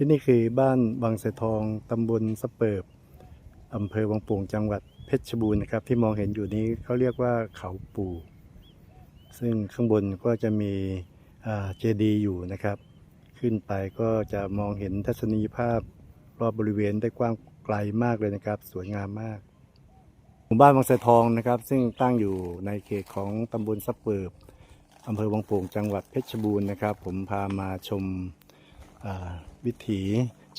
ที่นี่คือบ้านบางเสทองตำบลสะเปิบอำเภอวังโป่งจังหวัดเพชรบูรณ์นะครับ ที่มองเห็นอยู่นี้เขาเรียกว่าเขาปู่ ซึ่งข้างบนก็จะมีเจดีย์อยู่นะครับ ขึ้นไปก็จะมองเห็นทัศนียภาพรอบบริเวณได้กว้างไกลมากเลยนะครับ สวยงามมากหมู่บ้านบางเสทองนะครับ ซึ่งตั้งอยู่ในเขตของตำบลสะเปิบอำเภอวังโป่งจังหวัดเพชรบูรณ์นะครับ ผมพามาชม วิถี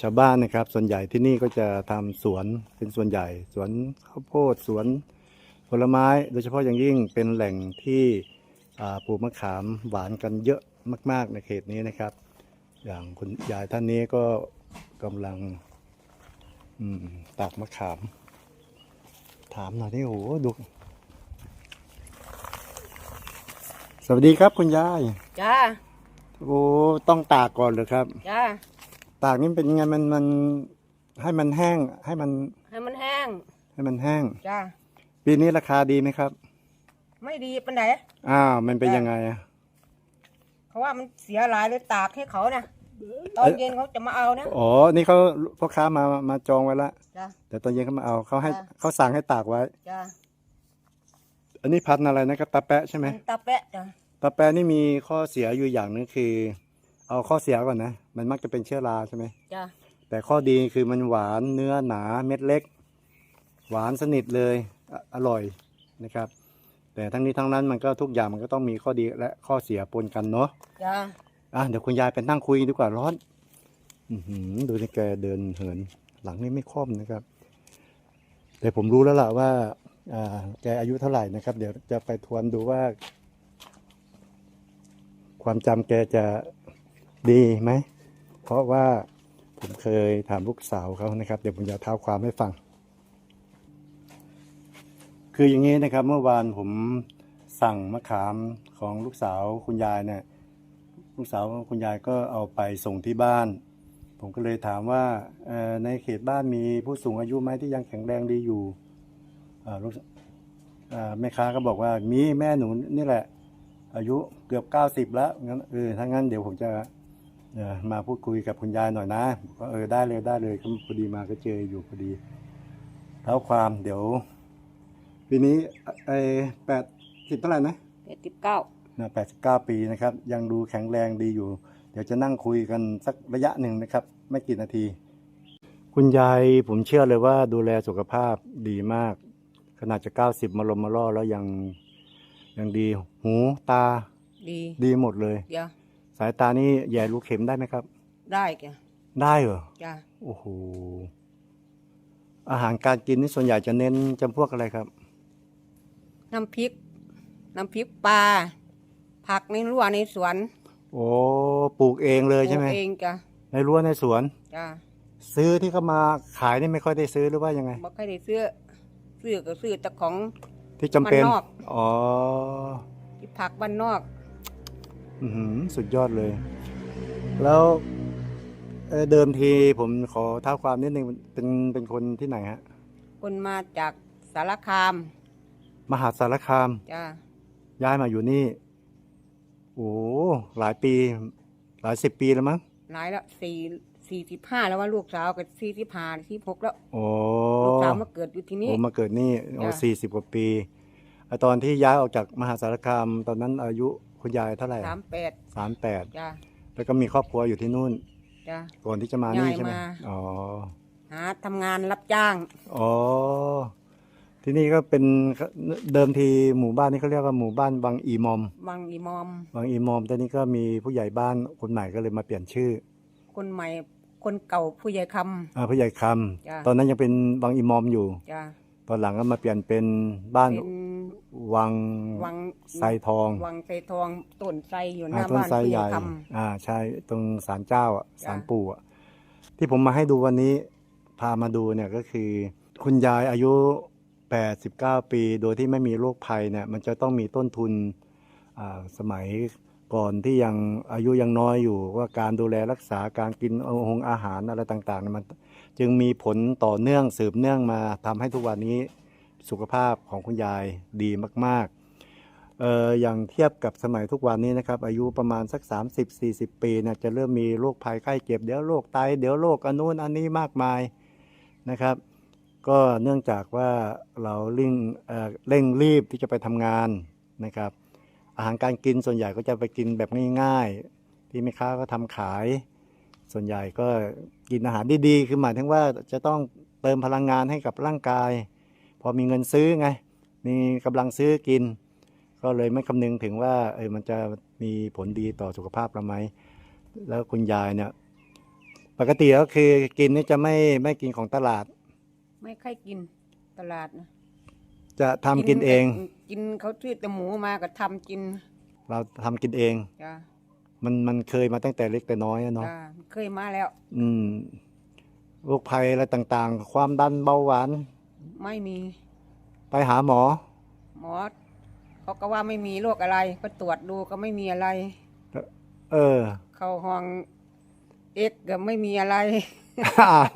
ชาวบ้านนะครับ ส่วนใหญ่ที่นี่ก็จะทำสวนเป็นส่วนใหญ่ สวนข้าวโพดสวนผลไม้ โดยเฉพาะอย่างยิ่งเป็นแหล่งที่ปลูกมะขามหวานกันเยอะมาก ๆ ในเขตนี้นะครับ อย่างคุณยายท่านนี้ก็กำลังตากมะขาม ถามหน่อยนี่โอ้โหดูสวัสดีครับคุณยาย จ้า โอ้ต้องตากก่อนเหรอครับ จ้าตากนี่เป็นยังไงมันมันให้มันแห้ง ให้มันให้มันแห้ง ให้มันแห้ง จ้าปีนี้ราคาดีไหมครับ ไม่ดีปันไหนอ้าวมันเป็นยังไงอะเขาว่ามันเสียหลายเลยตากให้เขานะตอนเย็นเขาจะมาเอานะ อ๋อ นี่เขาพ่อค้ามามาจองไว้ละจ้า แต่ตอนเย็นเขามาเอาเขาให้จ้ะ เขาสั่งให้ตากไว้ จ้าอันนี้พันธุ์อะไรนะครับตาแปะใช่ไหมตาแปะจ้า ตาแปะนี่มีข้อเสียอยู่อย่างหนึงคือ เอาข้อเสียก่อนนะ มันมักจะเป็นเชื้อราใช่ไหมจ้าแต่ข้อดีคือมันหวานเนื้อหนาเม็ดเล็ก หวานสนิทเลยออร่อยนะครับ แต่ทั้งนี้ทั้งนั้นมันก็ทุกอย่างมันก็ต้องมีข้อดีและข้อเสียปนกันเนาะจ้าอะเดี๋ยวคุณยายไปนั่งคุยดีกว่าร้อนอือหือดูนี่แกเดินเหิน หลังนี่ไม่ค่อมนะครับ แต่ผมรู้แล้วล่ะว่าอ่าแกอายุเท่าไหร่นะครับ เดี๋ยวจะไปทวนดูว่า ความจำแกจะดีไหม เพราะว่าผมเคยถามลูกสาวเขานะครับ เดี๋ยวผมจะเท้าความให้ฟัง คืออย่างนี้นะครับ เมื่อวานผมสั่งมะขามของลูกสาวคุณยายเนี่ยลูกสาวคุณยายก็เอาไปส่งที่บ้าน ผมก็เลยถามว่าในเขตบ้านมีผู้สูงอายุไหมที่ยังแข็งแรงดีอยู่ลูกแม่ค้าก็บอกว่ามีแม่หนูนี่แหละ อายุเกือบเก้าสิบแล้วงั้นเออถ้างั้นเดี๋ยวผมจะเอ่อมาพูดคุยกับคุณยายหน่อยนะก็เออได้เลยได้เลยก็พอดีมาก็เจออยู่พอดีเท้าความเดี๋ยวปีนี้ไอ้แปดสิบเท่าไหร่นะเจ็ดสิบเก้านะ89ปีนะครับ ยังดูแข็งแรงดีอยู่ เดี๋ยวจะนั่งคุยกันสักระยะหนึ่งนะครับ ไม่กี่นาที คุณยายผมเชื่อเลยว่าดูแลสุขภาพดีมาก ขนาดจะ90มาลมมาล่อแล้วยัง ยังดี หูตาดีดีหมดเลย จ้าสายตานี่แย่ลูกเข็มได้ไหมครับ ได้จ้าได้เหรอจ้าโอ้โหอาหารการกินนี่ส่วนใหญ่จะเน้นจำพวกอะไรครับ น้ำพริก น้ำพริกปลา ผักในรั้วในสวนโอ้ปลูกเองเลยใช่ไหมปลูกเองจ้าในรั้วในสวน จ้าซื้อที่เขามาขายนี่ไม่ค่อยได้ซื้อหรือว่ายังไง บ่ค่อยได้ซื้อซื้อก็ซื้อแต่ของ ที่จำเป็นบ้านนอก อ๋อที่ผักบ้านนอก อือหือสุดยอดเลย แล้วเอ่อเดิมทีผมขอเท้าความนิดนึงเป็นเป็นคนที่ไหนฮะ คนมาจากสารคามมหาสารคาม จ้าย้ายมาอยู่นี่ โอ้หลายปี หลายสิบปีแล้วมั้ง หลายแล้วสี่ สี่สิบห้าแล้วว่าลูกสาวกับสี่สิบห้าสี่หกแล้ว โอ้ลูกสาวมาเกิดอยู่ที่นี่ โอ้มาเกิดนี่โอ้จ้ะ สี่สิบกว่าปีไอตอนที่ย้ายออกจากมหาสารคามตอนนั้นอายุคุณยายเท่าไหร่สามแปดสามแปดจ้าแล้วก็มีครอบครัวอยู่ที่นู่น จ้าก่อนที่จะมานี่ย้ายใช่ไหมมา อ๋อ หาทำงานรับจ้าง อ๋อ ที่นี่ก็เป็นเดิมทีหมู่บ้านนี้เขาเรียกว่าหมู่บ้านบางอีมอม บางอีมอม บางอีมอมแต่นี้ก็มีผู้ใหญ่บ้านคนใหม่ก็เลยมาเปลี่ยนชื่อ คนใหม่ คนเก่าผู้ใหญ่คอ่าผู้ใหญ่คจ้ะำตอนนั้นยังเป็นบางอีมอมอยู่ำจ้าตอนหลังก็มาเปลี่ยนเป็นบ้านเป็นวังวังไซทองวังไซทองต้นไทรอยู่หอ่าน้าต้นบ้านไทรผู้ใหใหญ่ญ่คอ่าใช่ตรงศาลเจ้าอะจ้ะศาลปู่อะที่ผมมาให้ดูวันนี้พามาดูเนี่ยก็คือ คุณยายอายุ 89 ปี โดยที่ไม่มีโรคภัยเนี่ยมันจะต้องมีต้นทุนอ่าสมัย ก่อนที่ยังอายุยังน้อยอยู่ว่าการดูแลรักษาการกินอาหงอาหารอะไรต่างๆมันจึงมีผลต่อเนื่องสืบเนื่องมาทำให้ทุกวันนี้สุขภาพของคุณยายดีมากเอออย่างเทียบกับสมัยทุกวันนี้นะครับอายุประมาณสัก 30-40 ปีนี่ยจะเริ่มมีโรคภัยไข้เจ็บเดี๋ยวโรคไตเดี๋ยวโรคอันนู้นอันนี้มากมายนะครับ ก็เนื่องจากว่าเราเร่งเอ่อเร่งรีบที่จะไปทำงานนะครับ อาหารการกินส่วนใหญ่ก็จะไปกินแบบง่ายๆที่แม่ค้าก็ทำขาย ส่วนใหญ่ก็กินอาหารดีๆคือหมายถึงว่าจะต้องเติมพลังงานให้กับร่างกาย พอมีเงินซื้อไงมีกำลังซื้อกิน ก็เลยไม่คำนึงถึงว่าเออมันจะมีผลดีต่อสุขภาพเราไหมแล้วคุณยายเนี่ยปกติก็คือกินนี่จะไม่ไม่กินของตลาด ไม่ค่อยกินตลาดนะ จะทำกินเอง กินเขาซื้อแต่หมูมาก็ทำกินเราทำกินเอง จ้ามันมันเคยมาตั้งแต่เล็กแต่น้อยอะเนาะ จ้าเคยมาแล้ว อืมโรคภัยอะไรต่างๆ ความดันเบาหวาน ไม่มีไปหาหมอ หมอเขาก็ว่าไม่มีโรคอะไร ก็ตรวจดูก็ไม่มีอะไร เออ เข้าห้องเอ็กก็ไม่มีอะไร อ้าว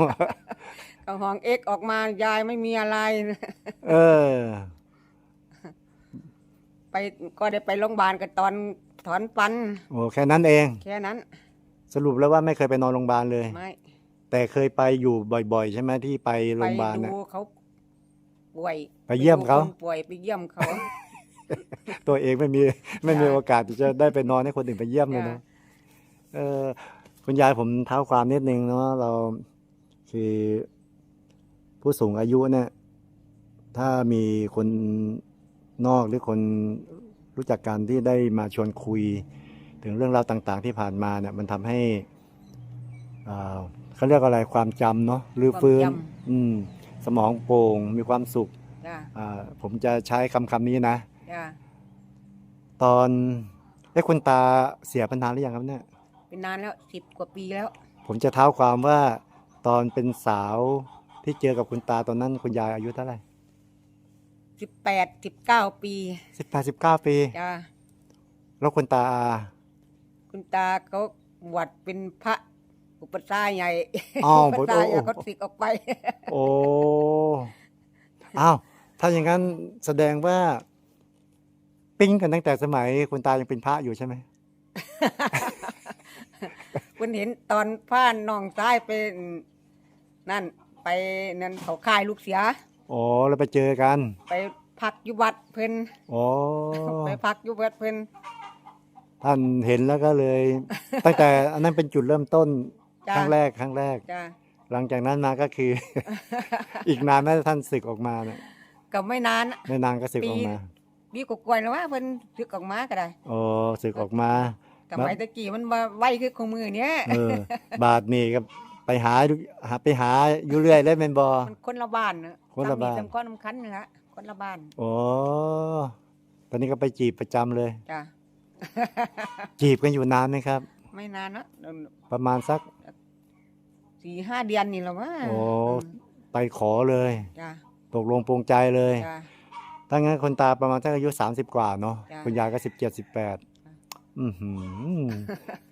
เข้าห้องเอ็กออกมายายไม่มีอะไร เออ ไปก็ได้ไปโรงพยาบาลกันตอนถอนฟัน โอ้แค่นั้นเอง แค่นั้น สรุปแล้วว่าไม่เคยไปนอนโรงพยาบาลเลย ไม่แต่เคยไปอยู่บ่อย ๆ ใช่ไหมที่ไปโรไปงพยาบาลดูเนี่ยเขาป่วยไปเยี่ยมเขา ดูคนป่วยไปเยี่ยมเขา ตัวเองไม่มีไม่มีโอกาสที่จะได้ไปนอนให้คนอื่นไปเยี่ยมเลยจ้ะเนาะเออคุณยายผมเท้าความนิดนึงเนาะเราคือ ผู้สูงอายุเนี่ยถ้ามีคนนอกหรือคนรู้จักกันที่ได้มาชวนคุย ถึงเรื่องราวต่างๆที่ผ่านมาเนี่ยมันทำให้อ่าเขาเรียกอะไรความจำเนาะหรือฟื้นความจอืมสมองโปร่งมีความสุขจ้าอ่าผมจะใช้คำคำนี้นะจ้าตอนเอ้คุณตาเสียปัญหานหรือยังครับเนี่ยเป็นนานแล้วสิบกว่าปีแล้ว ผมจะเท้าความว่าตอนเป็นสาว ที่เจอกับคุณตาตอนนั้นคุณยายอายุเท่าไหร่สิบแปดสิบเก้าปีสิบแปดสิบเก้าปี จ้าแล้วคุณตาคุณตาเขาบวชเป็นพระอุปชฌาย์ใหญ่อ้าวอุปชฌาย์ใหญ่เขาสึกออกไป โอ้อ้าวถ้าอย่างนั้นแสดงว่า ปิ้งกันตั้งแต่สมัย คุณตายังเป็นพระอยู่ใช่ไหมคุณเห็นตอนผ่านน้องซ้ายไปนั่น ไปนั่นเขาค่ายลูกเสืออ๋อแล้วไปเจอกัน ไปพักอยู่วัดเพิ่นอ๋อ ไปพักอยู่วัดเพิ่นท่านเห็นแล้วก็เลย ตั้งแต่อันนั้นเป็นจุดเริ่มต้นจ้ะครั้งแรกครั้งแรก จ้าหลังจากนั้นมาก็คือ อีกนานแม้ท่านศึกออกมาเนี่ยก็ไม่นานไม่นานก็ศึกออกมาปีกกวยแล้วว่าเพิ่นสึกออกมาก็ได้โอ้ศึกออกมา สมัยตะกี้มันมาไวคือของมือเนี้ย เออบาทนี่ก็ ไปหาหาไปหาอยู่เรื่อยเลยเป็นบอมันคนละบ้านเนอะคนละบ้าน สำก้อนสำคัญนี่ละคนละบ้านโอ้ตอนนี้ก็ไปจีบประจำเลย จ้าจีบกันอยู่นานไหมครับ ไม่นานนะประมาณสัก สี่ห้าเดือนนี่แหละว่าโอ้ไปขอเลย จ้าตกลงปรงใจเลยจ้าถ้างั้นคนตาประมาณสักอายุ 30 กว่าเนาะจ้ะ คุณยายก็สิบเจ็ดสิบแปดอือหือ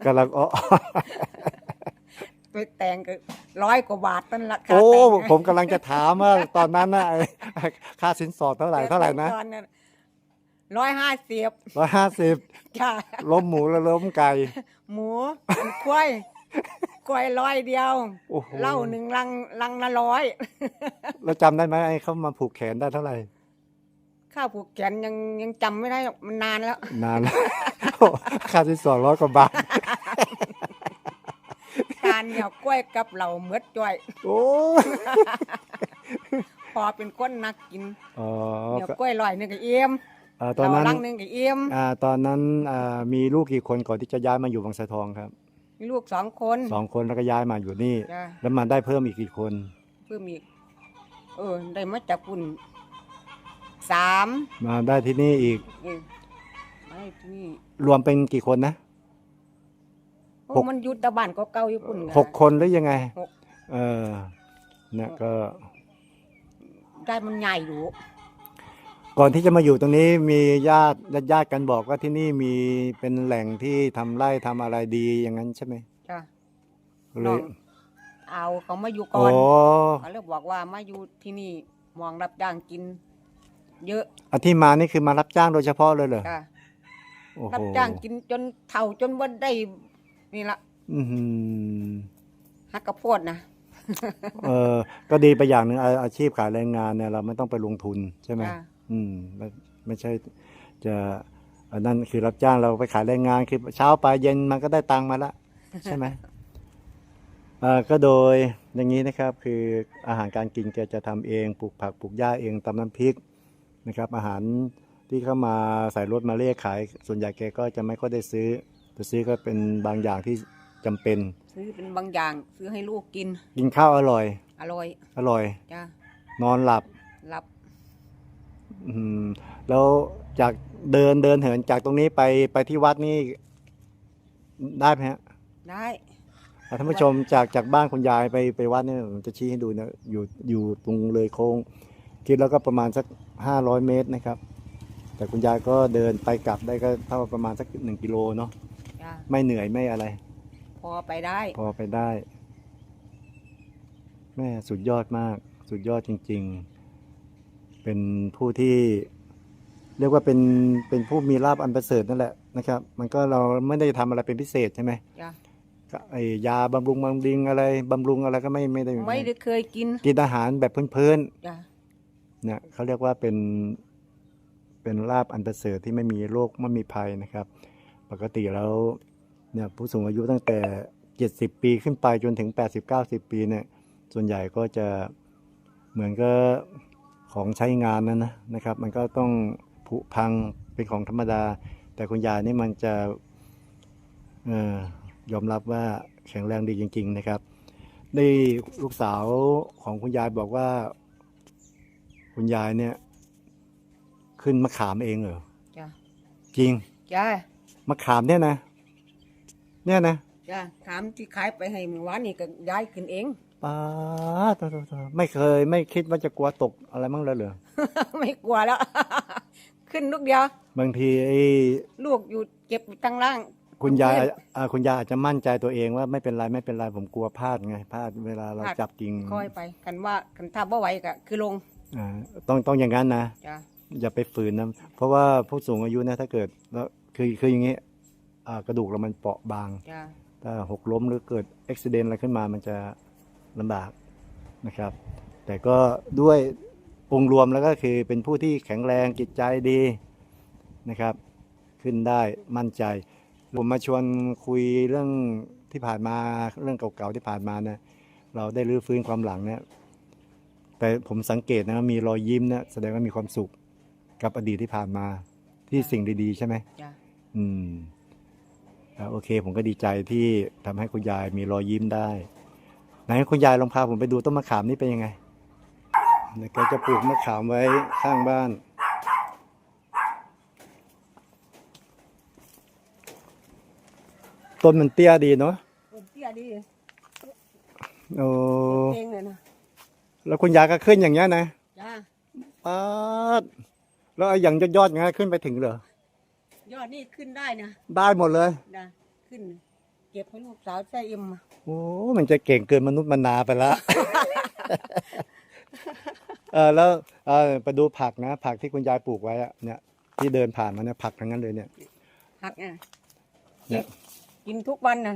กำลังอ้อ ไปแต่งก็ร้อยกว่าบาทนั่นละค่าโอ้แต่งผมกำลังจะถามว่า ตอนนั้นนะไอ้ค่าสินสอดเท่าไหร่เท่าไหร่นะร้อยห้าสิบร้อยห้าสิบจ้าล้มหมูแล้วล้มไก่ หมูอันกล้วยกล้วยร้อยเดียวโอ้โห เหล้าหนึ่งลังลังละร้อยเราจำได้ไหมไอ้เขามาผูกแขนได้เท่าไหร่ ข้าวผูกแขนยังยังจำไม่ได้หรอกมันนานแล้ว นานแล้ว ค่าสินสอดร้อยกว่าบาท การเหนียวกล้วยกับเหล่าเมือดจ้อยโอ้พอเป็นคนนักกินอ๋อเหนียวก็กล้วยลอยหนึ่งกับเอี่ยมอ่าตอนเหนั้นล่าลังหนึ่งกับเอี่ยมอ่าตอนนั้นอ่ามีลูกกี่คนก่อนที่จะย้ายมาอยู่บางสะทองครับมีลูกสองคนสองคนแล้วก็ย้ายมาอยู่นี่ จ้าแล้วมาได้เพิ่มอีกกี่คนเพิ่มอีกเออได้มาจากคุณสามมาได้ที่นี่อีกเออมาได้ที่นี่รวมเป็นกี่คนนะ โอ้หกมันอยุตะบ้านก็เก่าอยู่คุณหกคนหรือยังไง หกเออเนี่ยก็ได้มันใหญ่อยู่ก่อนที่จะมาอยู่ตรงนี้มีญาติญาติญาติกันบอกว่าที่นี่มีเป็นแหล่งที่ทำไร่ทำอะไรดีอย่างนั้นใช่ไหมจ้าเลน้อยงเอาเขามาอยู่ก่โอ้อนเขาเลยบอกว่ามาอยู่ที่นี่มองรับจ้างกิน เยอะอันที่มานี่คือมารับจ้างโดยเฉพาะเลยเหรอจ้ะโอ้โหรับจ้างกินจนเฒ่าจนว่าได้ นี่ละอื้อหือฮักกระโพดนะ เออ ก็ดีไปอย่างหนึ่งอาอาชีพขายแรงงานเนี่ยเราไม่ต้องไปลงทุนใช่ไหมจ้ะอืมไม่ไม่ใช่จะอันนั้นคือรับจ้างเราไปขายแรงงานคือเช้าไปเย็นมันก็ได้ตังค์มาละใช่ไหม เอ่อก็โดยอย่างนี้นะครับคืออาหารการกินแกจะทำเองปลูกผักปลูกหญ้าเองตำน้ำพริกนะครับ อาหารที่เข้ามาใส่รถมาเรียกขาย ส่วนใหญ่แกก็จะไม่ค่อยได้ซื้อ จะซื้อก็เป็นบางอย่างที่จำเป็น ซื้อเป็นบางอย่างซื้อให้ลูกกิน กินข้าวอร่อย อร่อย อร่อย จ้ะนอนหลับ รับอืมแล้วจากเดินเดินเหินจากตรงนี้ไปไปที่วัดนี่ได้ไหมฮะได้ อะท่านผู้ชมจากจากบ้านคุณยายไปไปวัดเนี่ยผมจะชี้ให้ดูนะอยู่อยู่ตรงเลยโค้ง คิดแล้วก็ประมาณสักห้าร้อยเมตรนะครับ แต่คุณยายก็เดินไปกลับได้ก็เท่าประมาณสักหนึ่งกิโลเนาะ จ้ะไม่เหนื่อยไม่อะไร พอไปได้ พอไปได้ แม่สุดยอดมาก สุดยอดจริง ๆ เป็นผู้ที่ เรียกว่าเป็นเป็นผู้มีลาบอันประเสริฐนั่นแหละนะครับ มันก็เราไม่ได้ทำอะไรเป็นพิเศษใช่ไหมจ้ะ ก็ไอยาบำรุงบำรุงอะไรบำรุงอะไรก็ไม่ไม่ได้ไม่ได้เคยกินกินอาหารแบบพื้นจ้ะๆเนี่ยเขาเรียกว่าเป็นเป็นลาบอันประเสริฐที่ไม่มีโรคไม่มีภัยนะครับ ปกติแล้วเนี่ยผู้สูงอายุตั้งแต่ 70 ปีขึ้นไปจนถึง 80-90 ปีเนี่ยส่วนใหญ่ก็จะเหมือนก็ของใช้งานนั้นนะนะครับ มันก็ต้องผุพังเป็นของธรรมดา แต่คุณยายนี่มันจะเออยอมรับว่าแข็งแรงดีจริง ๆ นะครับได้ลูกสาวของคุณยายบอกว่า คุณยายเนี่ย ขึ้นมะขามเองเหรอจ้ะจริงจ้ะ มะขามเนี่ยนะ เนี่ยนะจ้ะถามที่ขายไปให้เมื่อวานนี่ก็ย้ายขึ้นเอง ป้าดโถโถโถไม่เคย ไม่คิดว่าจะกลัวตกอะไรมั้งเลยเหรอไม่กลัวแล้ว ขึ้นลูกเดียว บางทีไอ้ลูกอยู่เก็บอยู่ตั้งล่าง คุณยายเพื่อนอ่าคุณยายอาจจะมั่นใจตัวเองว่าไม่เป็นไรไม่เป็นไรผมกลัวพลาดไงพลาดเวลาเราพลาด จับจริงค่อยไปกันว่ากันถ้าบ่ไหวก็คือลงอ่าต้องต้องอย่างนั้นนะ จ้ะอย่าไปฝืนนะ เพราะว่าผู้สูงอายุนะถ้าเกิดแล้ว คือคืออย่างนี้อ่ากระดูกเรามันเปราะบาง จ้ะถ้าหกล้มหรือเกิดอุบิเหตุอะไรขึ้นมามันจะลำบากนะครับ แต่ก็ด้วยองค์รวมแล้วก็คือเป็นผู้ที่แข็งแรงจิตใจดีนะครับ ขึ้นได้มั่นใจ ผมมาชวนคุยเรื่องที่ผ่านมาเรื่องเก่าๆที่ผ่านมาเนี่ยเราได้รื้อฟื้นความหลังเนี่ยแต่ผมสังเกตนะมีรอยยิ้มเนี่ยแสดงว่ามีความสุขกับอดีตที่ผ่านมาที่สิ่งดีๆใช่ไหม จ้ะ อืมอ่าโอเค ผมก็ดีใจที่ทำให้คุณยายมีรอยยิ้มได้ไหนคุณยายลองพาผมไปดูต้นมะขามนี่เป็นยังไงเดี๋ยวแกจะปลูกมะขามไว้ข้างบ้าน ต้นมันเตี้ยดีเนาะคนเตี้ยดีโอ้เองเลยนะแล้วคุณยายก็ขึ้นอย่างเงี้ยนะจ้ะป๊าดแล้วไอ้อย่างยอดๆอย่างเงี้ยขึ้นไปถึงเหรอ ยอดนี่ขึ้นได้นะได้หมดเลยนะขึ้น เก็บให้ลูกสาวใส่เอ็มมาโอ้มันจะเก่งเกินมนุษย์มนาไปละเออแล้วเออไปดูผักนะ ผักที่คุณยายปลูกไว้อะเนี่ย ที่เดินผ่านมาเนี่ยผักทั้งนั้นเลยเนี่ยหักอะเนี่ยกินทุกวันนะ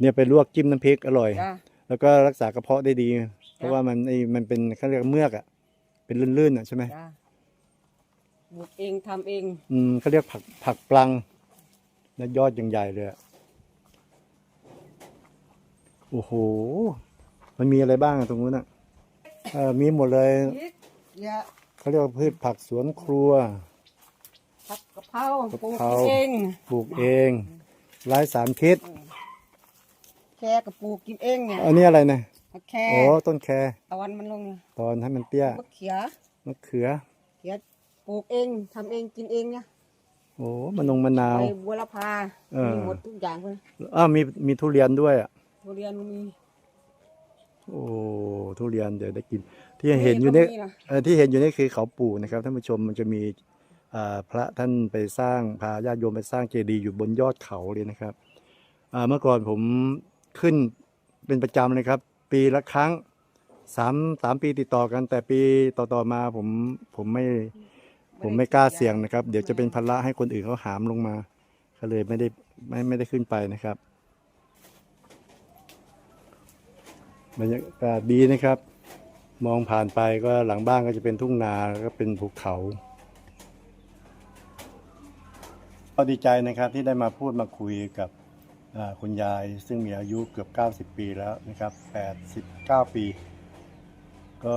เนี่ยไปลวกจิ้มน้ำพริกอร่อย จ้ะแล้วก็รักษากระเพาะได้ดี เพราะว่ามันไอ้มันเป็นเขาเรียกเมือกอะเป็นลื่นๆอะใช่ไหม จ้ะ ปลูกเองทำเอง อืมเขาเรียกผักผักปลังแล้วยอดยังใหญ่เลยอะโอ้โห มันมีอะไรบ้างอะตรงนู้นอะเออมีหมดเลยพริกเยอะเขาเรียกว่าพืชผักสวนครัว ผักกะเพราะปลูกเพราเองปลูกเองไร้สารพิษ แค่ก็ปลูกกินเองเนี่ยอันนี้อะไรนะมะแค่โอ้ต้นแคตะวันมันลงเนี่ยตอนให้มันเตี้ยมะเขือมะเขือเขือ ปลูกเองทำเองกินเองเนี่ยโอ้มะนงมะนาวใบบัวละพาเออ มีหมดทุกอย่างเลยอ้าวมีมีทุเรียนด้วยอะ ทุเรียนมีโอ้ทุเรียนเดี๋ยวได้กิน ที่เห็นอยู่นี่ก็มีะเออที่เห็นอยู่นี่คือเขาปู่นะครับท่านผู้ชมมันจะมีอ่าพระท่านไปสร้างพาญาติโยมไปสร้างเจดีย์อยู่บนยอดเขาเลยนะครับอ่าเมื่อก่อนผมขึ้นเป็นประจำเลยครับ ปีละครั้งสามสามปีติดต่อกัน แต่ปีต่อๆมาผมผมไม่ ผมไม่กล้าเสี่ยงนะครับ เดี๋ยวจะเป็นภาระให้คนอื่นเขาหามลงมา ก็เลยไม่ได้ไม่ไม่ได้ขึ้นไปนะครับบรรยากาศดีนะครับ มองผ่านไปก็หลังบ้านก็จะเป็นทุ่งนาแล้วก็เป็นภูเขาก็ดีใจนะครับที่ได้มาพูดมาคุยกับอ่าคุณยาย ซึ่งมีอายุเกือบ 90 ปีแล้วนะครับ89 ปี ก็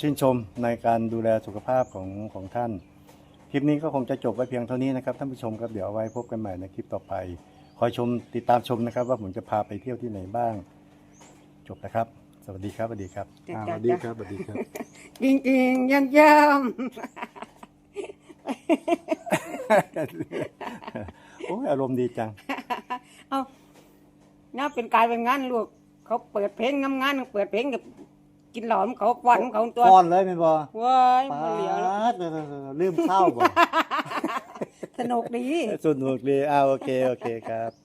ชื่นชมในการดูแลสุขภาพของของท่านค ลิปนี้ก็คงจะจบไว้เพียงเท่านี้นะครับท่านผู้ชมครับเดี๋ยวเอาไว้พบกันใหม่ในคลิปต่อไป คอยชมติดตามชมนะครับ ว่าผมจะพาไปเที่ยวที่ไหนบ้าง จบนะครับ สวัสดีครับสวัสดีครับจ้ะอ่าสจ้ะวัสดีครับสวัสดีครับ จริงจริงๆยังเยี่ยมโอ้ยอารมณ์ดีจัง เอาน่าเป็นการเป็นงานลูก เขาเปิดเพลงงามงานเปิดเพลงกับ กินหลอมเขาฟันเขาตัวป้อนเลยไม่บอว้ายป้ามันเหลียวแล้วดลืมข้าวบ่ สนุกดี สนุกดีอ้าวโอเค โอเคครับ